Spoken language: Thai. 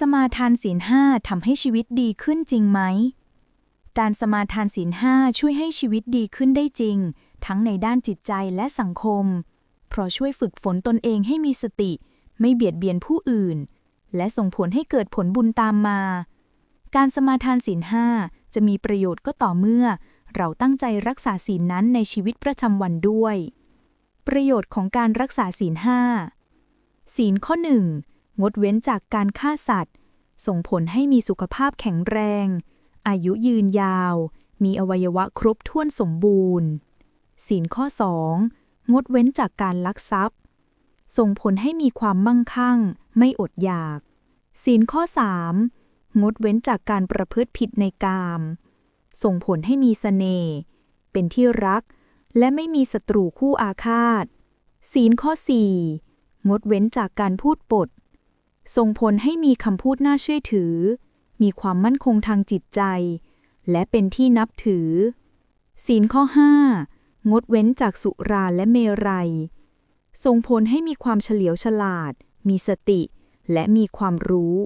สมาทานศีลห้าทำให้ชีวิตดีขึ้นจริงไหม การสมาทานศีลห้าช่วยให้ชีวิตดีขึ้นได้จริง ทั้งในด้านจิตใจและสังคม เพราะช่วยฝึกฝนตนเองให้มีสติ ไม่เบียดเบียนผู้อื่น และส่งผลให้เกิดผลบุญตามมา การสมาทานศีลห้าจะมีประโยชน์ก็ต่อเมื่อ เราตั้งใจรักษาศีลนั้นในชีวิตประจำวันด้วย ประโยชน์ของการรักษาศีลห้าศีลข้อหนึ่ง งดเว้นจากการฆ่าสัตว์ ส่งผลให้มีสุขภาพแข็งแรง อายุยืนยาว มีอวัยวะครบถ้วนสมบูรณ์ ศีลข้อสองงดเว้นจากการลักทรัพย์ ส่งผลให้มีความมั่งคั่ง ไม่อดอยาก ศีลข้อสามงดเว้นจากการประพฤติผิดในกาม ส่งผลให้มีเสน่ห์เป็นที่รัก และไม่มีศัตรูคู่อาฆาต ศีลข้อสี่งดเว้นจากการพูดปด ส่งผลให้มีคำพูดน่าเชื่อถือ มีความมั่นคงทางจิตใจ และเป็นที่นับถือ ศีลข้อ 5 งดเว้นจากสุราและเมรัย ส่งผลให้มีความเฉลียวฉลาด มีสติ และมีความรู้